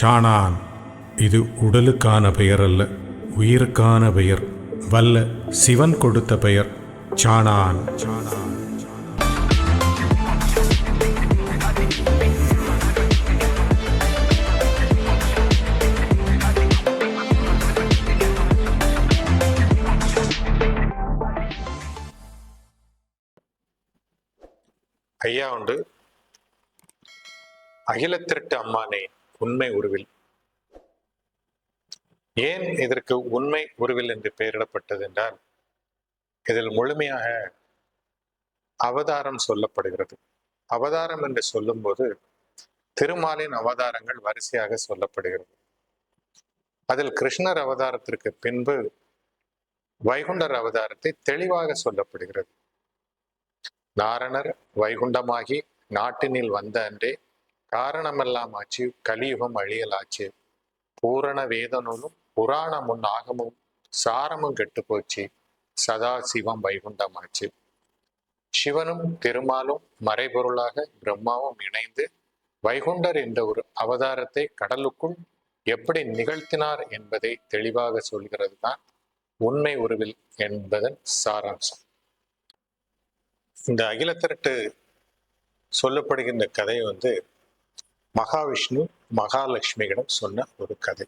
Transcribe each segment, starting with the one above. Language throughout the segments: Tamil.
சாணான். இது உடலுக்கான பெயர் அல்ல உயிருக்கான பெயர். வல்ல சிவன் கொடுத்த பெயர் சாணான். சாணான் ஐயா உண்டு. அகிலத்திரட்டு அம்மானே உண்மை உருவில். ஏன் இதற்கு உண்மை உருவில் என்று பெயரிடப்பட்டது என்றால் இதில் முழுமையாக அவதாரம் சொல்லப்படுகிறது. அவதாரம் என்று சொல்லும்போது திருமாலின் அவதாரங்கள் வரிசையாக சொல்லப்படுகிறது. அதில் கிருஷ்ணர் அவதாரத்திற்கு பின்பு வைகுண்டர் அவதாரத்தை தெளிவாக சொல்லப்படுகிறது. நாரணர் வைகுண்டமாகி நாட்டினில் வந்த அன்றே காரணமெல்லாம் ஆச்சு கலியுகம் அழியலாச்சு. பூரண வேத நூலும் புராணமும் ஆகமும் சாரமும் கெட்டு போச்சு சதா சிவம் வைகுண்டமாச்சு. சிவனும் திருமாலும் மறைபொருளாக பிரம்மாவும் இணைந்து வைகுண்டர் என்ற ஒரு அவதாரத்தை கடலுக்குள் எப்படி நிகழ்த்தினார் என்பதை தெளிவாக சொல்கிறது தான் உண்மை உருவில் என்பதன் சாராம்சம். இந்த அகிலத்திரட்டு சொல்லப்படுகின்ற கதை வந்து மகாவிஷ்ணு மகாலட்சுமியிடம் சொன்ன ஒரு கதை.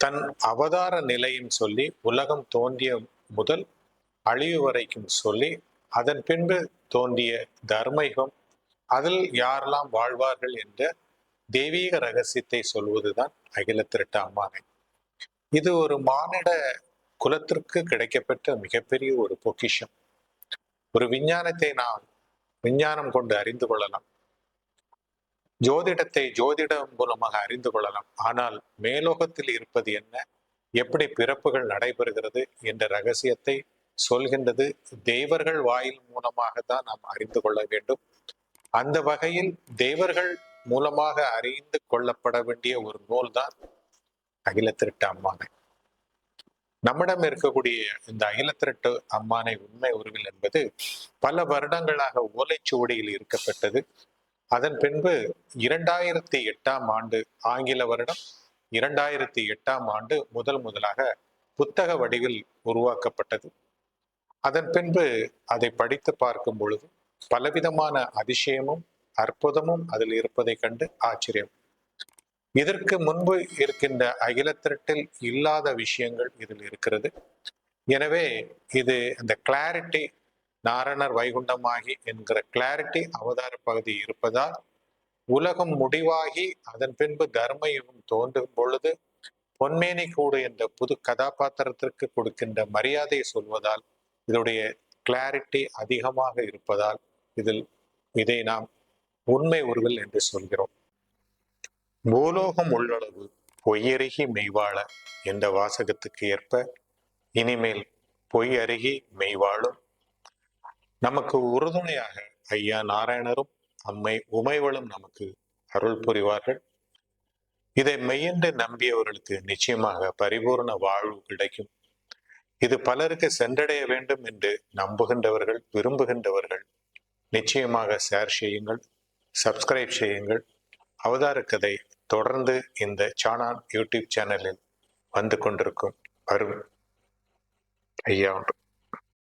தன் அவதார நிலையும் சொல்லி உலகம் தோன்றிய முதல் அழிவு வரைக்கும் சொல்லி அதன் பின்பு தோன்றிய தர்மயுகம் அதில் யாரெல்லாம் வாழ்வார்கள் என்ற தெய்வீக ரகசியத்தை சொல்வதுதான் அகில திருட்ட அம்மானை இது ஒரு மானிட குலத்திற்கு கிடைக்கப்பெற்ற மிகப்பெரிய ஒரு பொக்கிஷம். ஒரு விஞ்ஞானத்தை நாம் விஞ்ஞானம் கொண்டு அறிந்து கொள்ளலாம். ஜோதிடத்தை ஜோதிடம் மூலமாக அறிந்து கொள்ளலாம். ஆனால் மேலோகத்தில் இருப்பது என்ன? எப்படி பிறப்புகள் நடைபெறுகிறது என்ற ரகசியத்தை சொல்கின்றது தேவர்கள் வாயில் மூலமாக தான் நாம் அறிந்து கொள்ள வேண்டும். அந்த வகையில் தேவர்கள் மூலமாக அறிந்து கொள்ளப்பட வேண்டிய ஒரு நூல் தான் அகிலத்திருட்டு அம்மானை. நம்மிடம் இருக்கக்கூடிய இந்த அகிலத்திரட்டு அம்மானை உண்மை உருவில் என்பது பல வருடங்களாக ஓலைச்சுவடியில் இருக்கப்பட்டது. அதன் பின்பு இரண்டாயிரத்தி எட்டாம் ஆண்டு ஆங்கில வருடம் இரண்டாயிரத்தி எட்டாம் ஆண்டு முதல் முதலாக புத்தக வடிவில் உருவாக்கப்பட்டது. அதன் பின்பு அதை படித்து பார்க்கும் பொழுது பலவிதமான அதிசயமும் அற்புதமும் அதில் இருப்பதை கண்டு ஆச்சரியம். இதற்கு முன்பு இருக்கின்ற அகிலத்திரட்டில் இல்லாத விஷயங்கள் இதில் இருக்கிறது. எனவே இது அந்த கிளாரிட்டி நாரணர் வைகுண்டமாகி என்கிற கிளாரிட்டி அவதார பகுதி இருப்பதால் உலகம் முடிவாகி அதன் பின்பு தர்மயுகம் தோன்றும் பொழுது பொன்மேனி கூடு என்ற புது கதாபாத்திரத்திற்கு கொடுக்கின்ற மரியாதையை சொல்வதால் இதனுடைய கிளாரிட்டி அதிகமாக இருப்பதால் இதில் இதை நாம் உண்மை உருவில் என்று சொல்கிறோம். பூலோகம் உள்ளளவு பொய்யருகி மெய்வாழ என்ற வாசகத்துக்கு ஏற்ப இனிமேல் பொய் அருகி மெய்வாழும் நமக்கு உறுதுணையாக ஐயா நாராயணரும் அம்மை உமைவளும் நமக்கு அருள் புரிவார்கள். இதை மெய்யென்று நம்பியவர்களுக்கு நிச்சயமாக பரிபூர்ண வாழ்வு கிடைக்கும். இது பலருக்கு சென்றடைய வேண்டும் என்று நம்புகின்றவர்கள் விரும்புகின்றவர்கள் நிச்சயமாக ஷேர் செய்யுங்கள் சப்ஸ்கிரைப் செய்யுங்கள். அவதார கதை தொடர்ந்து இந்த சானான் யூடியூப் சேனலில் வந்து கொண்டிருக்கும். வரும். ஐயா ஒன்று